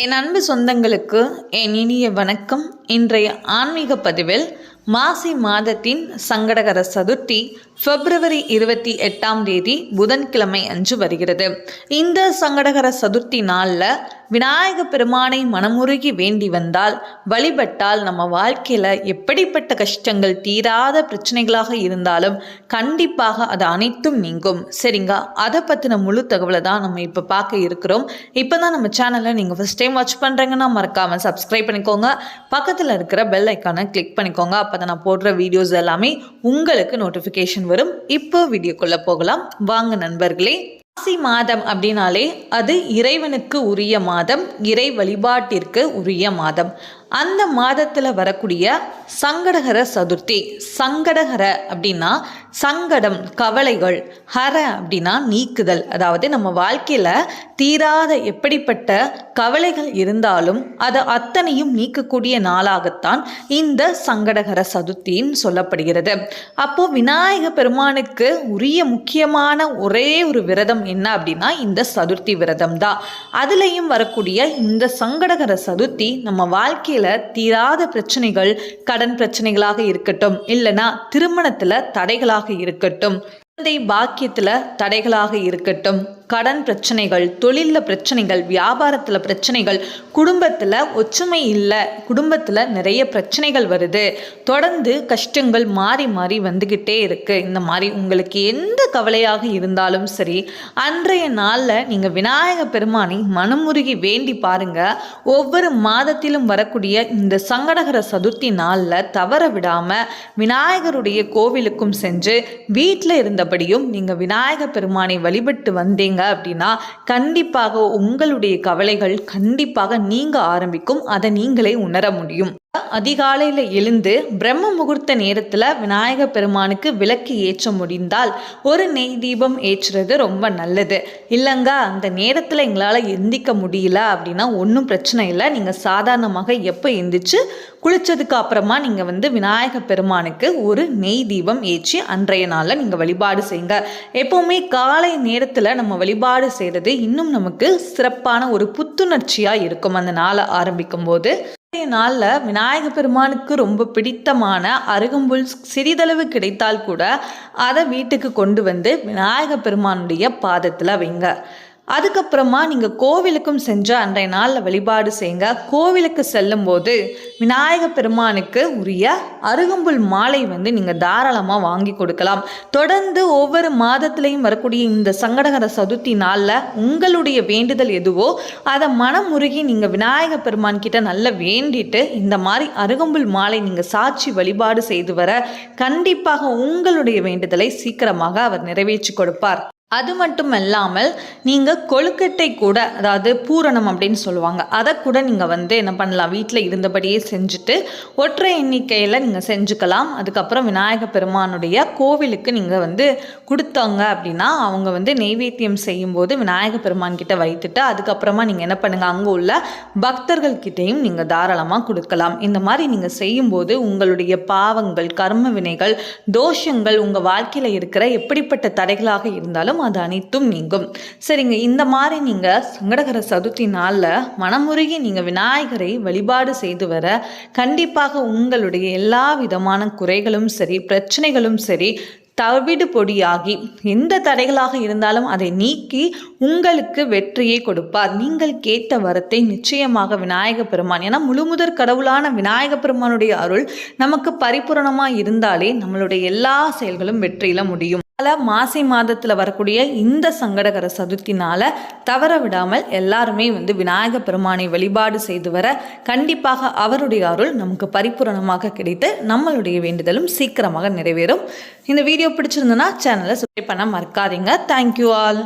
என் அன்பு சொந்தங்களுக்கு என் இனிய வணக்கம். இன்றைய ஆன்மீக பதிவில் மாசி மாதத்தின் சங்கடகர சதுர்த்தி பிப்ரவரி இருபத்தி எட்டாம் தேதி புதன்கிழமை அன்று வருகிறது. இந்த சங்கடகர சதுர்த்தி நாளில் விநாயக பெருமானை மனமுருகி வேண்டி வந்தால் வழிபட்டால் நம்ம வாழ்க்கையில் எப்படிப்பட்ட கஷ்டங்கள் தீராத பிரச்சனைகளாக இருந்தாலும் கண்டிப்பாக அது அனைத்தும் நீங்கும். சரிங்க அதை பற்றின முழு தகவலை தான் நம்ம இப்போ பார்க்க இருக்கிறோம். இப்போ தான் நம்ம சேனலை நீங்கள் ஃபஸ்ட் டைம் வாட்ச் பண்ணுறீங்கன்னா மறக்காமல் சப்ஸ்கிரைப் பண்ணிக்கோங்க. பக்கத்தில் இருக்கிற பெல் ஐக்கானை கிளிக் பண்ணிக்கோங்க. அப்போ தான் நான் போடுற வீடியோஸ் எல்லாமே உங்களுக்கு நோட்டிஃபிகேஷன் வரும். இப்போ வீடியோக்குள்ளே போகலாம். வாங்க நண்பர்களே. மாசி மாதம் அப்படின்னாலே அது இறைவனுக்கு உரிய மாதம் இறை வழிபாட்டிற்கு உரிய மாதம். அந்த மாதத்தில் வரக்கூடிய சங்கடகர சதுர்த்தி. சங்கடகர அப்படின்னா சங்கடம் கவலைகள் ஹர அப்படின்னா நீக்குதல். அதாவது நம்ம வாழ்க்கையில் தீராத எப்படிப்பட்ட கவலைகள் இருந்தாலும் அது அத்தனையும் நீக்கக்கூடிய நாளாகத்தான் இந்த சங்கடகர சதுர்த்தின்னு சொல்லப்படுகிறது. அப்போது விநாயக பெருமானுக்கு உரிய முக்கியமான ஒரே ஒரு விரதம் என்ன அப்படின்னா இந்த சதுர்த்தி விரதம் தான் அதுலேயும் வரக்கூடிய இந்த சங்கடகர சதுர்த்தி நம்ம வாழ்க்கையில் தீராத பிரச்சனைகள் கடன் பிரச்சனைகளாக இருக்கட்டும் இல்லைனா திருமணத்தில் தடைகளாக இருக்கட்டும் குழந்தை பாக்கியத்தில் தடைகளாக இருக்கட்டும். கடன் பிரச்சனைகள் தொழிலில் பிரச்சனைகள் வியாபாரத்தில் பிரச்சனைகள் குடும்பத்தில் ஒற்றுமை இல்லை குடும்பத்தில் நிறைய பிரச்சனைகள் வருது. தொடர்ந்து கஷ்டங்கள் மாறி மாறி வந்துக்கிட்டே இருக்குது இந்த மாதிரி உங்களுக்கு எந்த கவலையாக இருந்தாலும் சரி அன்றைய நாளில் நீங்கள் விநாயக பெருமானை மனமுருகி வேண்டி பாருங்கள் ஒவ்வொரு மாதத்திலும் வரக்கூடிய இந்த சங்கடகர சதுர்த்தி நாளில் தவற விடாமல் விநாயகருடைய கோவிலுக்கும் சென்று வீட்டில் இருந்தபடியும் நீங்கள் விநாயக பெருமானை வழிபட்டு வந்தீங்க. இருந்தீங்க அப்படின்னா கண்டிப்பாக உங்களுடைய கவலைகள் கண்டிப்பாக நீங்க ஆரம்பிக்கும். அதை நீங்களே உணர முடியும். அதிகாலையில் எழுந்து பிரம்ம முகூர்த்த நேரத்தில் விநாயக பெருமானுக்கு விளக்கு ஏற்ற முடிந்தால் ஒரு நெய் தீபம் ஏற்றுறது ரொம்ப நல்லது. இல்லைங்க அந்த நேரத்தில் எங்களால் எந்திக்க முடியல அப்படின்னா ஒன்றும் பிரச்சனை இல்லை. நீங்கள் சாதாரணமாக எப்போ எந்திரிச்சு குளித்ததுக்கு அப்புறமா நீங்கள் வந்து விநாயக பெருமானுக்கு ஒரு நெய் தீபம் ஏற்றி அன்றைய நாளில் நீங்கள் வழிபாடு செய்யுங்க. எப்போவுமே காலை நேரத்தில் நம்ம வழிபாடு செய்கிறது இன்னும் நமக்கு சிறப்பான ஒரு புத்துணர்ச்சியாக இருக்கும். அந்த நாளை ஆரம்பிக்கும் போது நாளில் விநாயக பெருமானுக்கு ரொம்ப பிடித்தமான அருகம்புல் சிறிதளவு கிடைத்தால் கூட அதை வீட்டுக்கு கொண்டு வந்து விநாயக பெருமானுடைய பாதத்தில் வைங்க. அதுக்கப்புறமா நீங்கள் கோவிலுக்கும் சென்று அன்றைய நாளில் வழிபாடு செய்யுங்க கோவிலுக்கு செல்லும்போது விநாயக பெருமானுக்கு உரிய அருகம்புல் மாலை வந்து நீங்கள் தாராளமாக வாங்கி கொடுக்கலாம். தொடர்ந்து ஒவ்வொரு மாதத்துலேயும் வரக்கூடிய இந்த சங்கடகர சதுர்த்தி நாளில் உங்களுடைய வேண்டுதல் எதுவோ அதை மனமுருகி நீங்கள் விநாயக பெருமான் கிட்ட நல்லா வேண்டிட்டு இந்த மாதிரி அருகம்புல் மாலை நீங்கள் சாட்சி வழிபாடு செய்து வர கண்டிப்பாக உங்களுடைய வேண்டுதலை சீக்கிரமாக அவர் நிறைவேற்றி கொடுப்பார். அது மட்டும் இல்லாமல் நீங்கள் கொழுக்கட்டை கூட அதாவது பூரணம் அப்படின்னு சொல்லுவாங்க அதை கூட நீங்கள் வந்து என்ன பண்ணலாம் வீட்டில் இருந்தபடியே செஞ்சுட்டு ஒற்றை எண்ணிக்கையில் நீங்கள் செஞ்சுக்கலாம். அதுக்கப்புறம் விநாயக பெருமானுடைய கோவிலுக்கு நீங்கள் வந்து கொடுத்தாங்க அப்படின்னா அவங்க வந்து நெய்வேத்தியம் செய்யும்போது விநாயக பெருமான் கிட்ட வைத்துட்டு அதுக்கப்புறமா நீங்கள் என்ன பண்ணுங்கள் அங்கே உள்ள பக்தர்கள்கிட்டையும் நீங்கள் தாராளமாக கொடுக்கலாம். இந்த மாதிரி நீங்கள் செய்யும்போது உங்களுடைய பாவங்கள் கர்ம வினைகள் தோஷங்கள் உங்கள் வாழ்க்கையில் இருக்கிற எப்படிப்பட்ட தடைகளாக இருந்தாலும் இருந்தாலும் அது அனைத்தும் நீங்கும். சரிங்க இந்த மாதிரி நீங்கள் சங்கடகர சதுர்த்தி நாளில் மனமுருகி நீங்கள் விநாயகரை வழிபாடு செய்து வர கண்டிப்பாக உங்களுடைய எல்லா விதமான குறைகளும் சரி பிரச்சனைகளும் சரி தவிடு பொடியாகி எந்த தடைகளாக இருந்தாலும் அதை நீக்கி உங்களுக்கு வெற்றியை கொடுப்பார். நீங்கள் கேட்ட வரத்தை நிச்சயமாக விநாயக பெருமான் ஏன்னா முழுமுதற் கடவுளான விநாயக பெருமானுடைய அருள் நமக்கு பரிபூரணமாக இருந்தாலே நம்மளுடைய எல்லா செயல்களும் வெற்றியில முடியும். மாசி மாதத்தில் வரக்கூடிய இந்த சங்கடகர சதுர்த்தினால தவற விடாமல் எல்லாருமே வந்து விநாயக பெருமானை வழிபாடு செய்து வர கண்டிப்பாக அவருடைய அருள் நமக்கு பரிபூரணமாக கிடைத்து நம்மளுடைய வேண்டுதலும் சீக்கிரமாக நிறைவேறும். இந்த வீடியோ பிடிச்சிருந்தனா சேனலை சப்ஸ்கிரைப் பண்ண மறக்காதீங்க. Thank you all